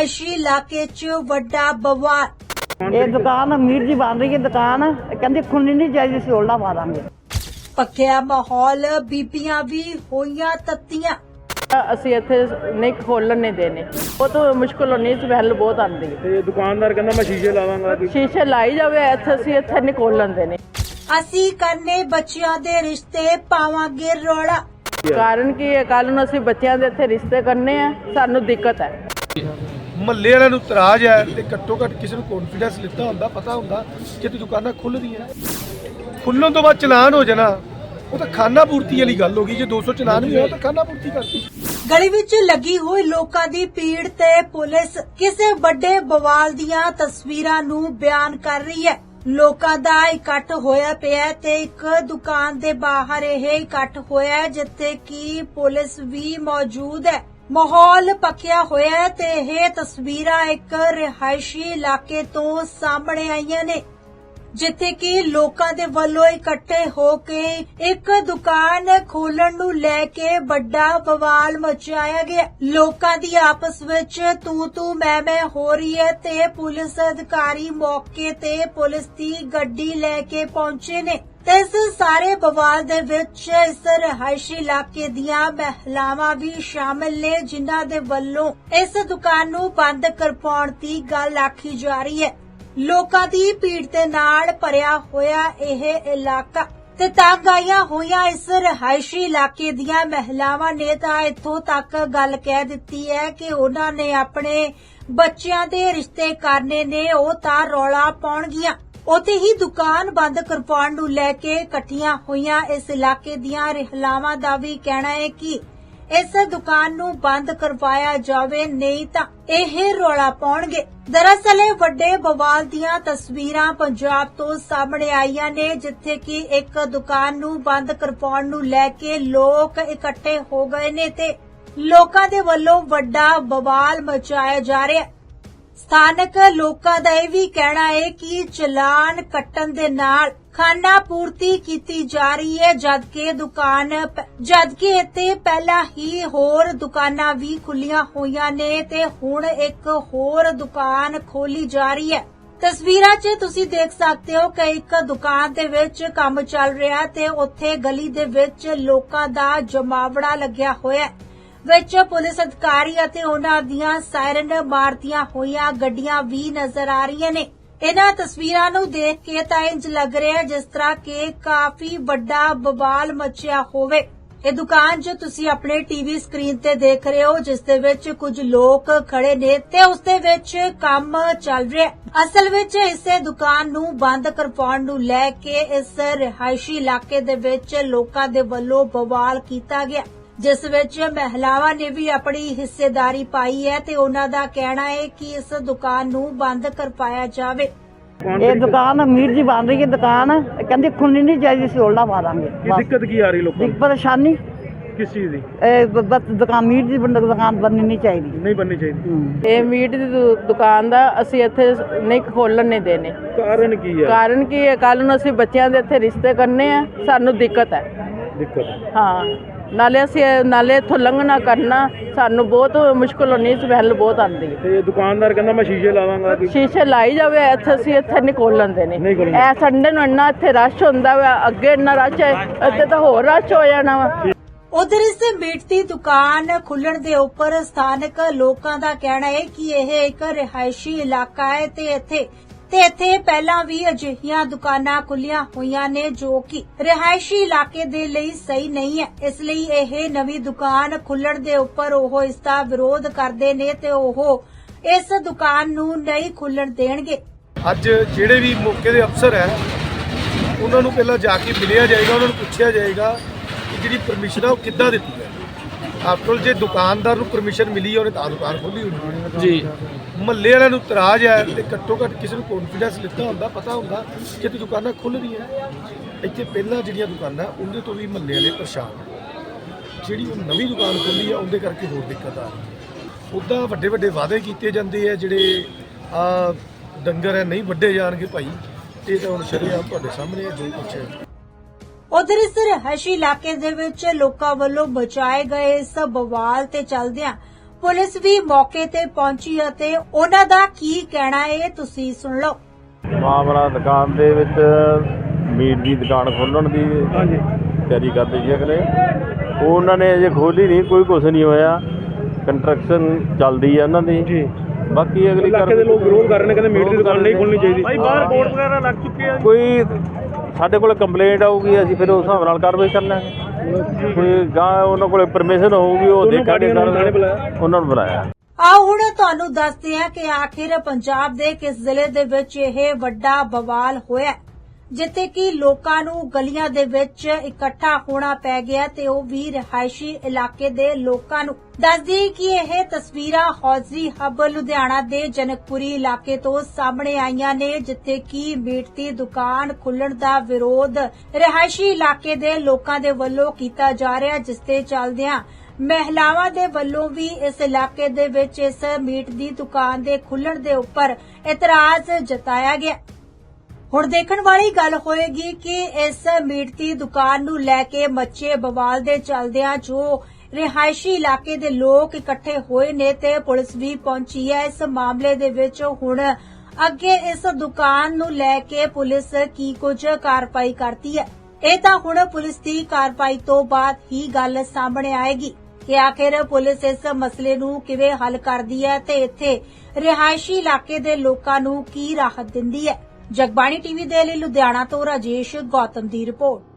ਰਿਹਾਇਸ਼ੀ ਇਲਾਕੇ 'ਚ ਵੱਡਾ ਬਵਾਲ। ਇਹ ਦੁਕਾਨ ਅਮੀਰ ਦੀ ਬਣ ਰਹੀ ਹੈ ਦੁਕਾਨ। ਕਹਿੰਦੇ ਖੁੱਲਣੀ ਨਹੀਂ ਚਾਹੀਦੀ ਸੀ 올ਲਾ ਪਾ ਦਾਂਗੇ। ਪੱਕਿਆ ਮਾਹੌਲ ਬੀਬੀਆਂ ਵੀ ਹੋਈਆਂ ਤੱਤੀਆਂ। ਅਸੀਂ ਇੱਥੇ ਨਹੀਂ ਖੋਲਣ ਨਹੀਂ ਦੇਣੇ। ਉਹ ਤਾਂ ਮੁਸ਼ਕਲ ਹੋਣੀ ਸਮੈਲ ਬਹੁਤ ਆਉਂਦੀ ਹੈ। ਤੇ ਦੁਕਾਨਦਾਰ ਕਹਿੰਦਾ ਮੈਂ ਸ਼ੀਸ਼ੇ ਲਾਵਾਂਗਾ ਕਿ ਸ਼ੀਸ਼ੇ ਲਾਈ ਜਾਵੇ ਇੱਥੇ ਅਸੀਂ ਇੱਥੇ ਨਹੀਂ ਖੋਲਣ ਦੇਣੇ। ਅਸੀਂ ਕਰਨੇ ਬੱਚਿਆਂ ਦੇ ਰਿਸ਼ਤੇ ਪਾਵਾਂਗੇ ਰੌਲਾ। ਕਾਰਨ ਕੀ ਹੈ? ਕੱਲ ਨੂੰ ਅਸੀਂ ਬੱਚਿਆਂ ਦੇ ਇੱਥੇ ਰਿਸ਼ਤੇ ਕਰਨੇ ਆ ਸਾਨੂੰ ਦਿੱਕਤ ਹੈ। ਮਹੱਲੇ ਵਾਲਿਆਂ ਨੂੰ ਇਤਰਾਜ਼ ਹੈ ਤੇ ਘੱਟੋ ਘੱਟ ਕਿਸੇ ਨੂੰ ਕੌਨਫੀਡੈਂਸ ਲਿੱਤਾ ਹੁੰਦਾ, ਪਤਾ ਹੁੰਦਾ ਕਿ ਤੇ ਦੁਕਾਨਾਂ ਖੁੱਲ ਖੁੱਲਣ ਤੋਂ ਬਾਅਦ ਚਲਾਨ ਹੋ ਜਾਣਾ, ਉਹ ਤਾਂ ਖਾਨਾ ਪੂਰਤੀ ਵਾਲੀ ਗੱਲ ਹੋ ਗਈ, ਜੇ 200 ਚਲਾਨ ਵੀ ਹੋਇਆ ਤਾਂ ਖਾਨਾ ਪੂਰਤੀ ਕਰਤੀ। ਗਲੀ ਵਿੱਚ ਲੱਗੀ ਹੋਈ ਲੋਕਾਂ ਦੀ ਭੀੜ ਤੇ ਪੁਲਿਸ ਕਿਸੇ ਵੱਡੇ ਬਵਾਲ ਦੀਆਂ ਤਸਵੀਰਾਂ ਨੂੰ ਬਿਆਨ ਕਰ ਰਹੀ ਹੈ। ਲੋਕਾਂ ਦਾ ਇਕੱਠ ਹੋਇਆ ਪਿਆ ਤੇ ਇੱਕ ਦੁਕਾਨ ਦੇ ਬਾਹਰ ਇਹ ਇਕੱਠ ਹੋਇਆ ਜਿੱਥੇ ਕਿ ਪੁਲਿਸ ਵੀ ਮੌਜੂਦ ਹੈ। ਮਾਹੌਲ ਪੱਕਿਆ ਹੋਇਆ ਹੈ ਤੇ ਇਹ ਤਸਵੀਰਾਂ ਇੱਕ ਰਿਹਾਇਸ਼ੀ ਇਲਾਕੇ ਤੋਂ ਸਾਹਮਣੇ ਆਈਆਂ ਨੇ, ਜਿੱਥੇ ਕਿ ਲੋਕਾਂ ਦੇ ਵੱਲੋਂ ਇਕੱਠੇ ਹੋ ਕੇ ਇੱਕ ਦੁਕਾਨ ਖੋਲਣ ਨੂੰ ਲੈ ਕੇ ਵੱਡਾ ਬਵਾਲ ਮਚਾਇਆ ਗਿਆ। ਲੋਕਾਂ ਦੀ ਆਪਸ ਵਿੱਚ ਤੂੰ ਤੂੰ ਮੈਂ ਮੈਂ ਹੋ ਰਹੀ ਹੈ ਤੇ ਪੁਲਿਸ ਅਧਿਕਾਰੀ ਮੌਕੇ ਤੇ ਪੁਲਿਸ ਦੀ ਗੱਡੀ ਲੈ ਕੇ ਪਹੁੰਚੇ ਨੇ। ਤੇ ਇਸ ਸਾਰੇ ਬਵਾਲ ਦੇ ਵਿੱਚ ਇਸ ਰਿਹਾਇਸ਼ੀ ਇਲਾਕੇ ਦੀਆਂ ਮਹਿਲਾਵਾਂ ਵੀ ਸ਼ਾਮਲ ਨੇ, ਜਿਨ੍ਹਾਂ ਦੇ ਵੱਲੋਂ ਇਸ ਦੁਕਾਨ ਨੂੰ ਬੰਦ ਕਰਵਾਉਣ ਦੀ ਗੱਲ ਆਖੀ ਜਾ ਰਹੀ ਹੈ। ਲੋਕਾਂ ਦੀ ਭੀੜ ਦੇ ਨਾਲ ਭਰਿਆ ਹੋਇਆ ਇਹ ਇਲਾਕਾ ਤੇ ਤੰਗ ਆਈਆਂ ਹੋਈਆਂ ਇਸ ਰਿਹਾਇਸ਼ੀ ਇਲਾਕੇ ਦੀਆਂ ਮਹਿਲਾਵਾਂ ਨੇ ਤਾਂ ਇੱਥੋਂ ਤੱਕ ਗੱਲ ਕਹਿ ਦਿੱਤੀ ਹੈ ਕਿ ਉਹਨਾਂ ਨੇ ਆਪਣੇ ਬੱਚਿਆਂ ਦੇ ਰਿਸ਼ਤੇ ਕਰਨੇ ਨੇ, ਉਹ ਤਾਂ ਰੌਲਾ ਪਾਉਣਗੀਆਂ। ਉਥੇ ਹੀ ਦੁਕਾਨ ਬੰਦ ਕਰਵਾਉਣ ਨੂੰ ਲੈ ਕੇ ਇਕੱਠੀਆਂ ਹੋਈਆਂ ਇਸ ਇਲਾਕੇ ਦੀਆਂ ਰਹਿਲਾਵਾਂ ਦਾ ਵੀ ਕਹਿਣਾ ਹੈ ਕਿ ਇਸ ਦੁਕਾਨ ਨੂੰ ਬੰਦ ਕਰਵਾਇਆ ਜਾਵੇ, ਨਹੀਂ ਤਾਂ ਇਹ ਰੌਲਾ ਪਾਉਣਗੇ। ਦਰਅਸਲ ਇਹ ਵੱਡੇ ਬਵਾਲ ਦੀਆਂ ਤਸਵੀਰਾਂ ਪੰਜਾਬ ਤੋਂ ਸਾਹਮਣੇ ਆਈਆਂ ਨੇ, ਜਿੱਥੇ ਕਿ ਇੱਕ ਦੁਕਾਨ ਨੂੰ ਬੰਦ ਕਰਵਾਉਣ ਨੂੰ ਲੈ ਕੇ ਲੋਕ ਇਕੱਠੇ ਹੋ ਗਏ ਨੇ ਤੇ ਲੋਕਾਂ ਦੇ ਵੱਲੋਂ ਵੱਡਾ ਬਵਾਲ ਮਚਾਇਆ ਜਾ ਰਿਹਾ ਹੈ। ਸਥਾਨਕ ਲੋਕਾਂ ਦਾ ਇਹ ਵੀ ਕਹਿਣਾ ਹੈ ਕਿ ਚਲਾਨ ਕੱਟਣ ਦੇ ਨਾਲ ਖਾਨਾ ਪੂਰਤੀ ਕੀਤੀ ਜਾ ਰਹੀ ਹੈ ਜਦਕਿ ਦੁਕਾਨ ਜਦਕਿ ਇੱਥੇ ਪਹਿਲਾਂ ਹੀ ਹੋਰ ਦੁਕਾਨਾਂ ਵੀ ਖੁੱਲੀਆਂ ਹੋਈਆਂ ਨੇ ਤੇ ਹੁਣ ਇੱਕ ਹੋਰ ਦੁਕਾਨ ਖੋਲੀ ਜਾ ਰਹੀ ਹੈ। ਤਸਵੀਰਾਂ 'ਚ ਤੁਸੀਂ ਦੇਖ ਸਕਦੇ ਹੋ ਕਿ ਇੱਕ ਦੁਕਾਨ ਦੇ ਵਿੱਚ ਕੰਮ ਚੱਲ ਰਿਹਾ ਤੇ ਉੱਥੇ ਗਲੀ ਦੇ ਵਿੱਚ ਲੋਕਾਂ ਦਾ ਜਮਾਵੜਾ ਲੱਗਿਆ ਹੋਇਆ ਹੈ। ਵਿੱਚ ਪੁਲਿਸ ਅਧਿਕਾਰੀ ਅਤੇ ਉਹਨਾਂ ਦੀਆਂ ਸਾਇਰਨ ਮਾਰਦੀਆਂ ਹੋਈਆਂ ਗੱਡੀਆਂ ਵੀ ਨਜ਼ਰ ਆ ਰਹੀਆਂ ਨੇ। ਇਹਨਾਂ ਤਸਵੀਰਾਂ ਨੂੰ ਦੇਖ ਕੇ ਤਾਂ ਇੰਜ ਲੱਗ ਰਿਹਾ ਜਿਸ ਤਰ੍ਹਾਂ ਕਿ ਕਾਫੀ ਵੱਡਾ ਬਵਾਲ ਮਚਿਆ ਹੋਵੇ। ਇਹ ਦੁਕਾਨ ਜੋ ਤੁਸੀਂ ਆਪਣੇ ਟੀਵੀ ਸਕਰੀਨ ਤੇ ਦੇਖ ਰਹੇ ਹੋ, ਜਿਸ ਦੇ ਵਿੱਚ ਕੁਝ ਲੋਕ ਖੜੇ ਨੇ ਤੇ ਉਸ ਦੇ ਵਿੱਚ ਕੰਮ ਚੱਲ ਰਿਹਾ ਅਸਲ ਵਿੱਚ ਇਸੇ ਦੁਕਾਨ ਨੂੰ ਬੰਦ ਕਰਵਾਉਣ ਨੂੰ ਲੈ ਕੇ ਇਸ ਰਿਹਾਇਸ਼ੀ ਇਲਾਕੇ ਦੇ ਵਿੱਚ ਲੋਕਾਂ ਦੇ ਵੱਲੋਂ ਬਵਾਲ ਕੀਤਾ ਗਿਆ। ਜਿਸ ਵਿੱਚ ਮਹਿਲਾਵਾਂ ਨੇ ਵੀ ਆਪਣੀ ਹਿੱਸੇਦਾਰੀ ਪਾਈ ਹੈ ਤੇ ਉਹਨਾਂ ਦਾ ਕਹਿਣਾ ਹੈ ਕਿ ਇਸ ਦੁਕਾਨ ਨੂੰ ਬੰਦ ਕਰਵਾਇਆ ਜਾਵੇ। ਇਹ ਦੁਕਾਨ ਅਮੀਰ ਦੀ ਬਣ ਰਹੀ ਹੈ ਦੁਕਾਨ। ਕਹਿੰਦੇ ਖੁੱਲਣੀ ਨਹੀਂ ਚਾਹੀਦੀ ਸੀ 올ਲਾ ਪਾ ਦਾਂਗੇ। ਕੀ ਦਿੱਕਤ ਕੀ ਆ ਰਹੀ ਲੋਕਾਂ ਦਿੱਕ ਪਰੇਸ਼ਾਨੀ। ਨੂੰ ਕਿਸ ਚੀਜ਼ ਦੀ? ਇਹ ਬ- ਬਸ ਦੁਕਾਨ ਅਮੀਰ ਦੀ ਬਣ- ਦੁਕਾਨ ਬਣਨੀ ਨਹੀਂ ਚਾਹੀਦੀ। ਨਹੀਂ ਬਣਨੀ ਚਾਹੀਦੀ। ਹੂੰ। ਇਹ ਮੀਟ ਦੀ ਦੁ- ਦੁਕਾਨ ਦਾ ਅਸੀਂ ਇੱਥੇ ਨਹੀਂ ਖੋਲਣ ਨਹੀਂ ਦੇਣੇ। ਕਾਰਨ ਕੀ ਹੈ? ਕਾਰਨ ਕੀ ਹੈ? ਕੱਲ ਨੂੰ ਅਸੀਂ ਬੱਚਿਆਂ ਦੇ ਇੱਥੇ ਰਿਸ਼ਤੇ ਕਰਨੇ ਆ ਸਾਨੂੰ ਦਿੱਕਤ ਹੈ। ਦਿੱਕਤ ਹਾਂ। ਨਾਲੇ ਅਸੀਂ ਨਾਲੇ ਇੱਥੋਂ ਲੰਘਣਾ ਕਰਨਾ ਸਾਨੂੰ ਬਹੁਤ ਮੁਸ਼ਕਲ ਹੋਣੀ ਸਮੈਲ ਬਹੁਤ ਆਉਂਦੀ ਹੈ। ਤੇ ਦੁਕਾਨਦਾਰ ਕਹਿੰਦਾ ਮੈਂ ਸ਼ੀਸ਼ੇ ਲਾਵਾਂਗਾ ਕਿ ਸ਼ੀਸ਼ੇ ਲਾਈ ਜਾਵੇ ਇੱਥੇ ਅਸੀਂ ਇੱਥੇ ਨਹੀਂ ਖੋਲਣ ਦੇਣੇ ਨਹੀਂ ਖੋਲ੍ਹਣ ਇਹ ਸੰਡੇ ਨੂੰ ਇੰਨਾ ਇੱਥੇ ਰਸ਼ ਹੁੰਦਾ ਵਾ ਅੱਗੇ ਇੰਨਾ ਰਸ਼ ਹੈ ਇੱਥੇ ਤਾਂ ਹੋਰ ਰਸ਼ ਹੋ ਜਾਣਾ ਵਾ। ਉਧਰ ਇਸ ਮੀਟ ਦੀ ਦੁਕਾਨ ਖੁੱਲਣ ਦੇ ਉੱਪਰ ਸਥਾਨਕ ਲੋਕਾਂ ਦਾ ਕਹਿਣਾ ਹੈ ਕਿ ਇਹ ਇੱਕ ਰਿਹਾਇਸ਼ੀ ਇਲਾਕਾ ਹੈ ਤੇ ਇੱਥੇ ਤੇ ਇੱਥੇ ਪਹਿਲਾਂ ਵੀ ਅਜਿਹੀਆਂ ਦੁਕਾਨਾਂ ਖੁੱਲੀਆਂ ਹੋਈਆਂ ਨੇ ਜੋ ਕਿ ਰਿਹਾਇਸ਼ੀ ਇਲਾਕੇ ਦੇ ਲਈ ਸਹੀ ਨਹੀਂ ਹੈ। ਇਸ ਲਈ ਇਹ ਨਵੀਂ ਦੁਕਾਨ ਖੁੱਲਣ ਦੇ ਉੱਪਰ ਉਹ ਇਸ ਦਾ ਵਿਰੋਧ ਕਰਦੇ ਨੇ ਤੇ ਉਹ ਇਸ ਦੁਕਾਨ ਨੂੰ ਨਹੀਂ ਖੁੱਲਣ ਦੇਣਗੇ। ਅੱਜ ਜਿਹੜੇ ਵੀ ਮੌਕੇ ਦੇ ਅਫਸਰ ਹੈ, ਉਹਨਾਂ ਨੂੰ ਪਹਿਲਾਂ ਜਾ ਕੇ ਮਿਲਿਆ ਜਾਏਗਾ, ਉਹਨਾਂ ਨੂੰ ਪੁੱਛਿਆ ਜਾਏਗਾ ਕਿ ਜਿਹੜੀ ਪਰਮਿਸ਼ਨ ਹੈ ਉਹ ਕਿੱਦਾਂ ਦਿੱਤੀ ਹੈ ਆਫਟਰ ਜੇ ਦੁਕਾਨਦਾਰ ਨੂੰ ਪਰਮਿਸ਼ਨ ਮਿਲੀ ਹੈ ਉਹਨੇ ਤਾਂ ਦੁਕਾਨ ਖੋਲੀ ਹੋਣੀ ਜੀ। ਮਹੱਲੇ ਵਾਲਿਆਂ ਨੂੰ ਇਤਰਾਜ਼ ਹੈ ਤੇ ਘੱਟੋ ਘੱਟ ਕਿਸੇ ਨੂੰ ਕੌਨਫੀਡੈਂਸ ਲਿੱਤਾ ਹੁੰਦਾ ਪਤਾ ਹੁੰਦਾ ਕਿ ਤੇ ਦੁਕਾਨਾਂ ਖੁੱਲ ਰਹੀਆਂ ਇੱਥੇ ਪਹਿਲਾਂ ਜਿਹੜੀਆਂ ਦੁਕਾਨਾਂ ਉਹਦੇ ਤੋਂ ਵੀ ਮਹੱਲੇ ਵਾਲੇ ਪਰੇਸ਼ਾਨ ਹੈ ਜਿਹੜੀ ਉਹ ਨਵੀਂ ਦੁਕਾਨ ਖੋਲੀ ਆ ਉਹਦੇ ਕਰਕੇ ਹੋਰ ਦਿੱਕਤ ਆ ਰਹੀ ਹੈ। ਉੱਦਾਂ ਵੱਡੇ ਵੱਡੇ ਵਾਅਦੇ ਕੀਤੇ ਜਾਂਦੇ ਆ ਜਿਹੜੇ ਆ ਡੰਗਰ ਹੈ ਨਹੀਂ ਵੱਡੇ ਜਾਣਗੇ ਭਾਈ। ਇਹ ਤਾਂ ਹੁਣ ਸ਼ਰੀਆ ਤੁਹਾਡੇ ਸਾਹਮਣੇ ਹੈ ਜੋ ਕੁਛ ਹੈ। ਉਧਰ ਇਸ ਰਿਹਾਇਸ਼ੀ ਇਲਾਕੇ ਦੇ ਵਿੱਚ ਲੋਕਾਂ ਵੱਲੋਂ ਬਚਾਏ ਗਏ ਇਸ ਬਵਾਲ ਤੇ ਚੱਲਦਿਆਂ ਪੁਲਿਸ ਵੀ ਮੌਕੇ ਤੇ ਪਹੁੰਚੀ ਅਤੇ ਉਹਨਾਂ ਦਾ ਕੀ ਕਹਿਣਾ ਹੈ ਤੁਸੀਂ ਸੁਣ ਲਓ। ਮਾਮਲਾ ਦੁਕਾਨ ਦੇ ਵਿੱਚ ਮੀਟ ਦੀ ਦੁਕਾਨ ਖੋਲਣ ਦੀ ਹਾਂਜੀ। ਤਿਆਰੀ ਕਰਦੇ ਸੀ ਅਗਲੇ। ਉਹ ਉਹਨਾਂ ਨੇ ਅਜੇ ਖੋਲੀ ਨਹੀਂ ਕੋਈ ਕੁਝ ਨਹੀਂ ਹੋਇਆ। ਕੰਸਟਰਕਸ਼ਨ ਚੱਲਦੀ ਹੈ ਉਹਨਾਂ ਦੀ। ਜੀ। ਬਾਕੀ ਅਗਲੀ ਇਲਾਕੇ ਦੇ ਲੋਕ ਵਿਰੋਧ ਕਰ ਰਹੇ ਨੇ ਕਹਿੰਦੇ ਮੀਟ ਦੀ ਦੁਕਾਨ ਨਹੀਂ ਖੋਲਣੀ ਚਾਹੀਦੀ। ਭਾਈ ਬਾਹਰ ਬੋਰਡ ਵਗੈਰਾ ਲੱਗ ਚੁੱਕੇ ਆ ਕੋਈ ਸਾਡੇ ਕੋਲ ਕੰਪਲੇਂਟ ਆਊਗੀ ਅਸੀਂ ਫਿਰ ਉਸ ਹਿਸਾਬ ਨਾਲ ਕਾਰਵਾਈ ਕਰ ਲਾਂਗੇ। ਕੋਈ ਗਾਂ ਉਹਨਾਂ ਕੋਲ ਪਰਮਿਸ਼ਨ ਹੋਊਗੀ ਉਹ ਦੇਖਾਂਗੇ? ਉਹਨਾਂ ਨੂੰ ਬੁਲਾਇਆ। ਆਓ ਹੁਣ ਤੁਹਾਨੂੰ ਦੱਸਦੇ ਹਾਂ ਕਿ ਆਖਿਰ ਪੰਜਾਬ ਦੇ ਕਿਸ ਜ਼ਿਲ੍ਹੇ ਦੇ ਵਿੱਚ ਇਹ ਵੱਡਾ ਬਵਾਲ ਹੋਇਆ ਜਿੱਥੇ ਕਿ ਲੋਕਾਂ ਨੂੰ ਗਲੀਆਂ ਦੇ ਵਿੱਚ ਇਕੱਠਾ ਹੋਣਾ ਪੈ ਗਿਆ ਤੇ ਉਹ ਵੀ ਰਿਹਾਇਸ਼ੀ ਇਲਾਕੇ ਦੇ ਲੋਕਾਂ ਨੂੰ। ਦੱਸਦੀ ਕਿ ਇਹ ਤਸਵੀਰਾਂ ਹੌਜ਼ਰੀ ਹੱਬ ਲੁਧਿਆਣਾ ਦੇ ਜਨਕਪੁਰੀ ਇਲਾਕੇ ਤੋਂ ਸਾਹਮਣੇ ਆਈਆਂ ਨੇ, ਜਿੱਥੇ ਕਿ ਮੀਟ ਦੀ ਦੁਕਾਨ ਖੁੱਲਣ ਦਾ ਵਿਰੋਧ ਰਿਹਾਇਸ਼ੀ ਇਲਾਕੇ ਦੇ ਲੋਕਾਂ ਦੇ ਵੱਲੋਂ ਕੀਤਾ ਜਾ ਰਿਹਾ, ਜਿਸ ਤੇ ਚੱਲਦਿਆਂ ਮਹਿਲਾਵਾਂ ਦੇ ਵੱਲੋਂ ਵੀ ਇਸ ਇਲਾਕੇ ਦੇ ਵਿੱਚ ਇਸ ਮੀਟ ਦੀ ਦੁਕਾਨ ਦੇ ਖੁੱਲਣ ਦੇ ਉੱਪਰ ਇਤਰਾਜ਼ ਜਤਾਇਆ ਗਿਆ। ਹੁਣ ਦੇਖਣ ਵਾਲੀ ਗੱਲ ਹੋਏਗੀ ਕਿ ਇਸ ਮੀਟ ਦੀ ਦੁਕਾਨ ਨੂੰ ਲੈ ਕੇ ਮੱਚੇ ਬਵਾਲ ਦੇ ਚੱਲਦਿਆਂ ਜੋ ਰਿਹਾਇਸ਼ੀ ਇਲਾਕੇ ਦੇ ਲੋਕ ਇਕੱਠੇ ਹੋਏ ਨੇ ਤੇ ਪੁਲਿਸ ਵੀ ਪਹੁੰਚੀ ਹੈ। ਇਸ ਮਾਮਲੇ ਦੇ ਵਿੱਚ ਹੁਣ ਅੱਗੇ ਇਸ ਦੁਕਾਨ ਨੂੰ ਲੈ ਕੇ ਪੁਲਿਸ ਕੀ ਕੁਝ ਕਾਰਵਾਈ ਕਰਦੀ ਹੈ। ਇਹ ਤਾਂ ਹੁਣ ਪੁਲਿਸ ਦੀ ਕਾਰਵਾਈ ਤੋਂ ਬਾਅਦ ਹੀ ਗੱਲ ਸਾਹਮਣੇ ਆਏਗੀ ਕਿ ਆਖਿਰ ਪੁਲਿਸ ਇਸ ਮਸਲੇ ਨੂੰ ਕਿਵੇਂ ਹੱਲ ਕਰਦੀ ਹੈ ਤੇ ਇੱਥੇ ਰਿਹਾਇਸ਼ੀ ਇਲਾਕੇ ਦੇ ਲੋਕਾਂ ਨੂੰ ਕੀ ਰਾਹਤ ਦਿੰਦੀ ਹੈ। ਜਗਬਾਣੀ ਟੀਵੀ ਦੇ ਲਈ ਲੁਧਿਆਣਾ ਤੋਂ ਰਾਜੇਸ਼ ਗੌਤਮ ਦੀ ਰਿਪੋਰਟ।